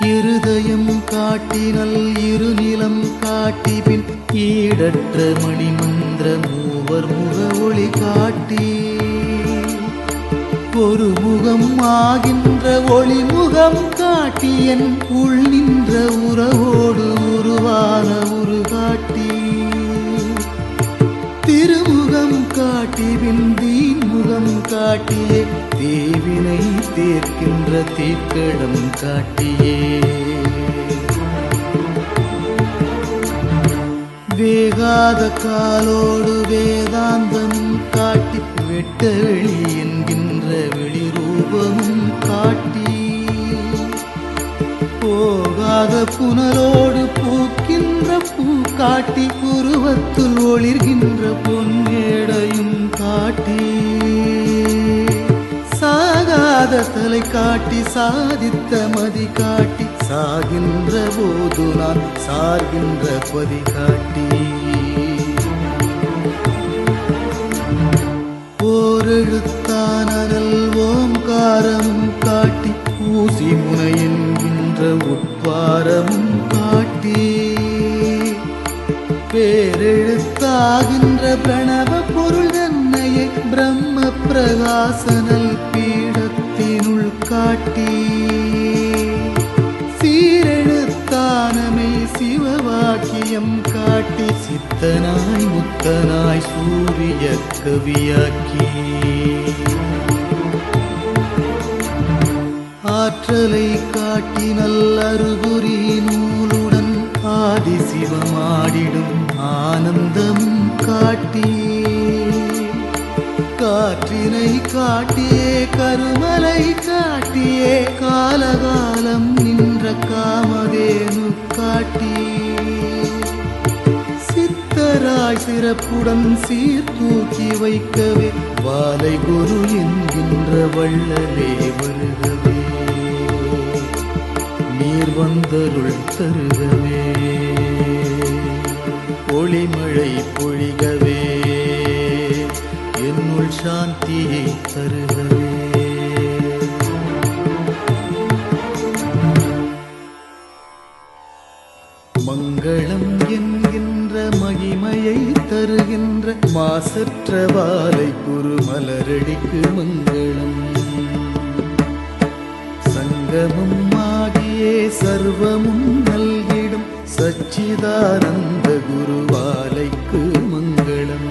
இருதயம் காட்டினல் இருநிலம் காட்டிபின் ஈடற்ற மணிமந்திர மூவர் முக ஒளி காட்டி. ஒரு முகம் ஆகின்ற ஒளிமுகம் காட்டி என் உள் நின்ற உறவோடு உருவான உரு காட்டி. திருமுகம் காட்டி விந்தீன் முகம் காட்டியே தேவினை தீர்க்கின்ற தீர்க்கடம் காட்டியே. வேகாத காலோடு வேதாந்தம் காட்டி வெட்ட வெளி என்கின்ற வெளிரூபமும் காட்டி. போகாத புனலோடு பூக்கின்ற பூ காட்டி உருவத்துள் ஒளிர்கின்ற பொன்னேடையும் காட்டி. தலை காட்டி சாதித்த மதி காட்டி சாகின்ற போது நான் சார்கின்ற பதி காட்டி. ஓரெழுத்தானல் ஓம்காரமும் காட்டி ஊசி முனை என்கின்ற உட்வாரமும் காட்டி. பேரெழுத்தாகின்ற பிரணவ பொருள் என்னையே பிரம்ம பிரகாசனல் சீரெழுத்தானமை சிவவாக்கியம் காட்டி சித்தனாய் முத்தனாய் சூரிய கவியாக்கி. ஆற்றலை காட்டி நல்லறுகுறி நூலுடன் ஆதி சிவமாடிடும் ஆனந்தமும் காட்டி. காற்றினை காட்டியே கருமலை காட்டியே காலகாலம் நின்ற கா சித்தராய் சிறப்புடன் சீர்தூக்கி வைக்கவே வாலை குரு என்கின்ற வள்ளலே வருகவே. நீர் வந்தருள் தருகவே. ஒளிமழை பொழிகவே. என்னுள் சாந்தியை தருகவே. மங்களம் மாசற்ற வாலை குரு மலரடிக்கு மங்களம். சங்கமும் ஆகியே சர்வமும் நல்கிடும். சச்சிதானந்த குருவாலைக்கு மங்களம்.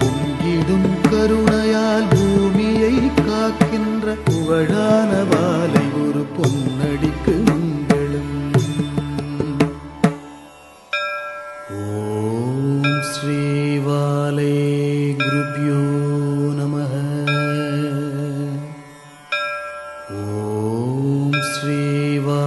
பொங்கிடும் கருணையால் பூமியை காக்கின்ற புகழான வாலை ஒரு பொன்னடிக்கு மங்களம் देवा